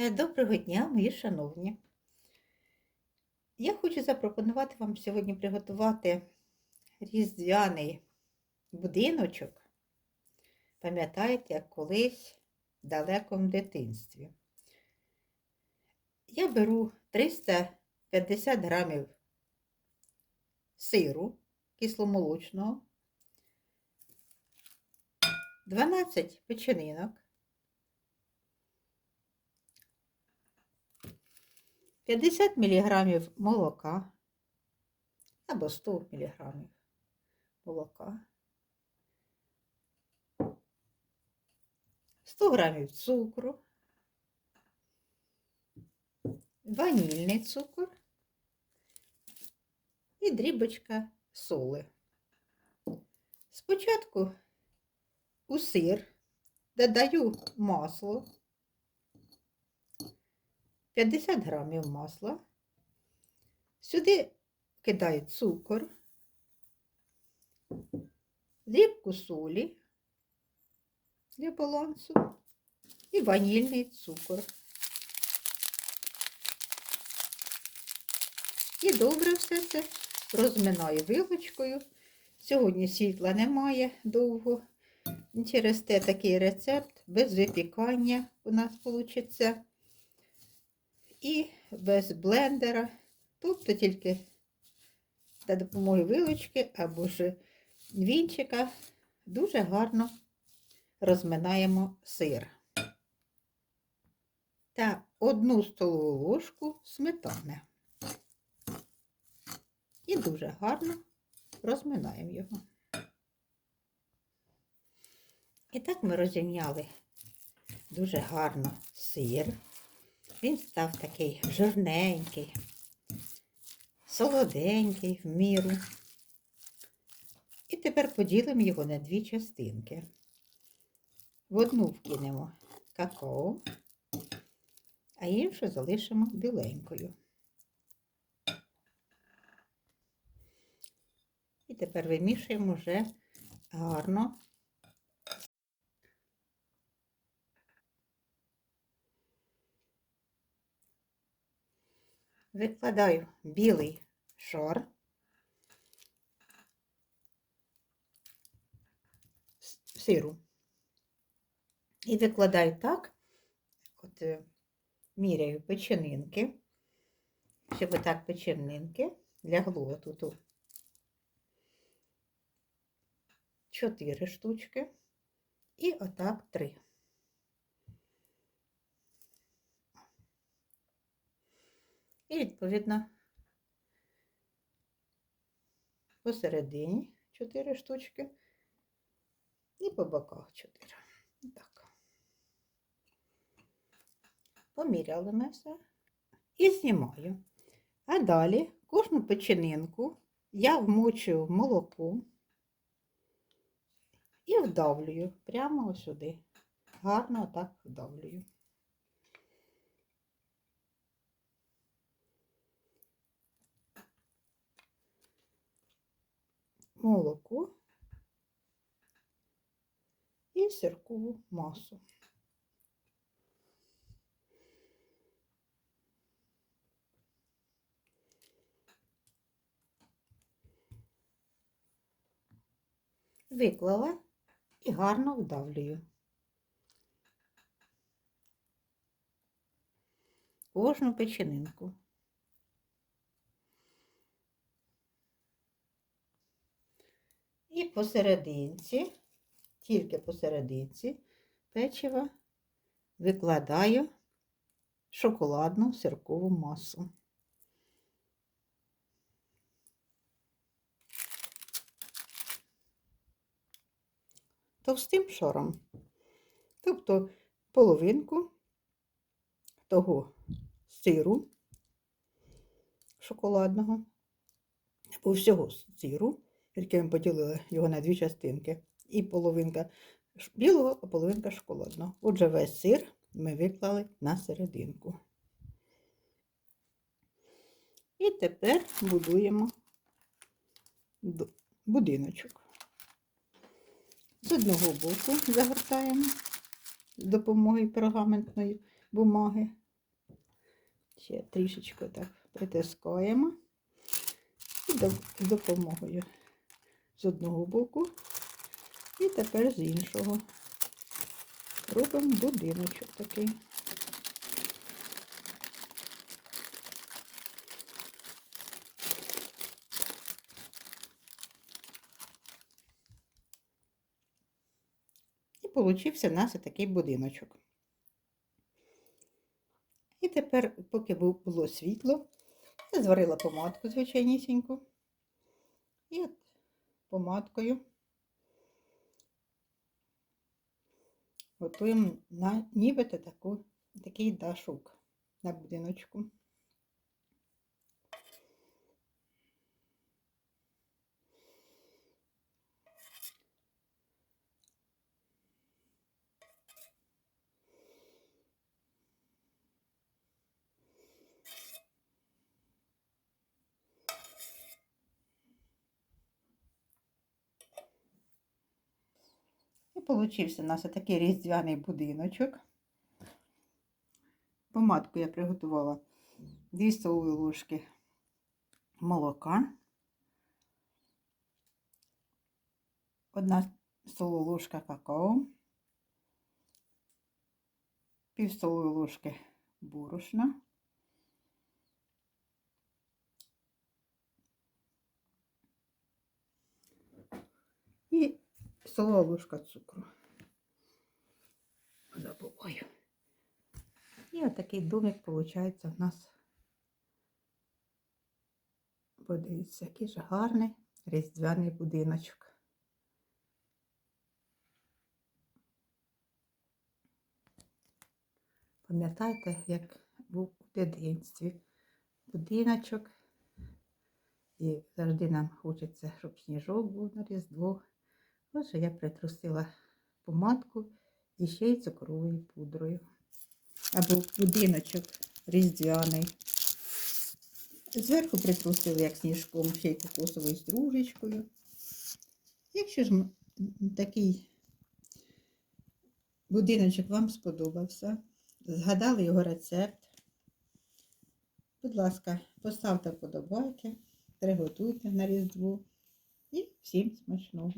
Е, Доброго дня, мої шановні. Я хочу запропонувати вам сьогодні приготувати різдвяний будиночок. Пам'ятаєте, як колись в далекому дитинстві. Я беру 350 грамів сиру кисломолочного, 12 печенинок, 50 мг молока або 100 мг молока, 100 г цукру, ванільний цукор і дрібочка соли. Спочатку у сир додаю масло. 50 грамів масла. Сюди кидаю цукор, дрібку солі для балансу і ванільний цукор. І добре все це розминаю вилочкою. Сьогодні світла немає довго. Через те такий рецепт без випікання у нас вийде і без блендера, тобто тільки за допомогою вилочки або ж вінчика дуже гарно розминаємо сир та одну столову ложку сметани. І дуже гарно розминаємо його. І так ми розім'яли дуже гарно сир. Він став такий жирненький, солоденький в міру. І тепер поділимо його на дві частинки. В одну вкинемо какао, а іншу залишимо біленькою. І тепер вимішуємо вже гарно. Викладаю білий шар сиру. І викладаю так, от е, міряю печенинки, щоб отак печенинки лягло тут. Чотири штучки і отак три. І, відповідно, посередині 4 штучки і по боках 4. Так. Поміряли ми все і знімаю. А далі кожну печенинку я вмочую в молоко і вдавлюю прямо сюди. Гарно так вдавлюю. Молоко і сиркову масу. Виклала і гарно вдавлюю. Кожну печенинку. І посерединці, тільки посерединці печива викладаю шоколадну сиркову масу. Товстим шаром, тобто половинку того сиру шоколадного, або всього сиру тільки ми поділили його на дві частинки. І половинка білого, а половинка шоколадного. Отже, весь сир ми виклали на серединку. І тепер будуємо будиночок. З одного боку загортаємо з допомогою пергаментної бумаги Ще трішечки так притискаємо. І з допомогою з одного боку. І тепер з іншого. Робимо будиночок такий. І получився в нас такий будиночок. І тепер, поки було світло, я зварила помадку звичайнісіньку. І от помадкою готуємо на нібито таку, такий дашок на будиночку. І получився у нас такий різдвяний будиночок. Помадку я приготувала. 2 столові ложки молока, 1 столова ложка какао, пів столової ложки борошна, і столова ложка цукру. Забуваю. І отакий домик виходить у нас. Подивіться, який ж гарний різдвяний будиночок. Пам'ятаєте, як був у дитинстві будиночок. І завжди нам хочеться, щоб сніжок був на Різдво. Отже, я притрусила помадку і ще й цукровою пудрою. Або будиночок різдвяний. Зверху притрусили, як сніжком, ще й кокосовою стружечкою. Якщо ж такий будиночок вам сподобався, згадали його рецепт, будь ласка, поставте вподобайки, приготуйте на Різдво і всім смачного.